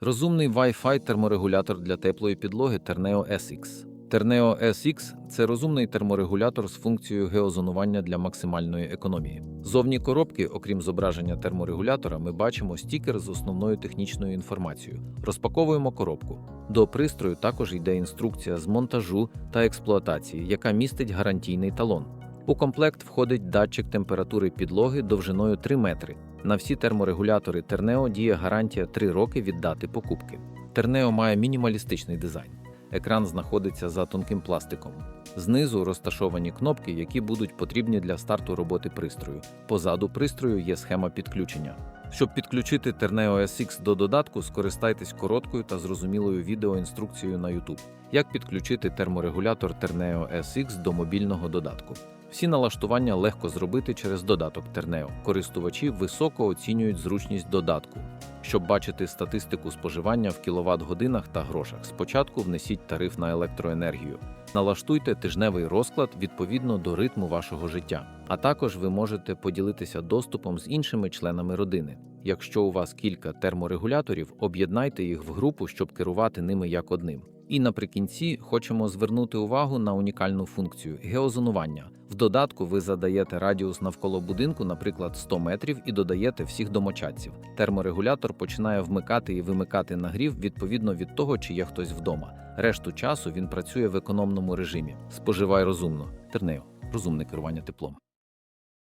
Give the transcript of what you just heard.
Розумний Wi-Fi терморегулятор для теплої підлоги Terneo SX. Terneo SX – це розумний терморегулятор з функцією геозонування для максимальної економії. Зовні коробки, окрім зображення терморегулятора, ми бачимо стікер з основною технічною інформацією. Розпаковуємо коробку. До пристрою також йде інструкція з монтажу та експлуатації, яка містить гарантійний талон. У комплект входить датчик температури підлоги довжиною 3 метри. На всі терморегулятори Тернео діє гарантія 3 роки від дати покупки. Тернео має мінімалістичний дизайн. Екран знаходиться за тонким пластиком. Знизу розташовані кнопки, які будуть потрібні для старту роботи пристрою. Позаду пристрою є схема підключення. Щоб підключити Terneo SX до додатку, скористайтесь короткою та зрозумілою відеоінструкцією на YouTube. Як підключити терморегулятор Terneo SX до мобільного додатку. Всі налаштування легко зробити через додаток Terneo. Користувачі високо оцінюють зручність додатку. Щоб бачити статистику споживання в кіловат-годинах та грошах, спочатку внесіть тариф на електроенергію. Налаштуйте тижневий розклад відповідно до ритму вашого життя. А також ви можете поділитися доступом з іншими членами родини. Якщо у вас кілька терморегуляторів, об'єднайте їх в групу, щоб керувати ними як одним. І наприкінці хочемо звернути увагу на унікальну функцію геозонування. В додатку ви задаєте радіус навколо будинку, наприклад, 100 метрів, і додаєте всіх домочадців. Терморегулятор починає вмикати і вимикати нагрів відповідно від того, чи є хтось вдома. Решту часу він працює в економному режимі. Споживай розумно. Тернео. Розумне керування теплом.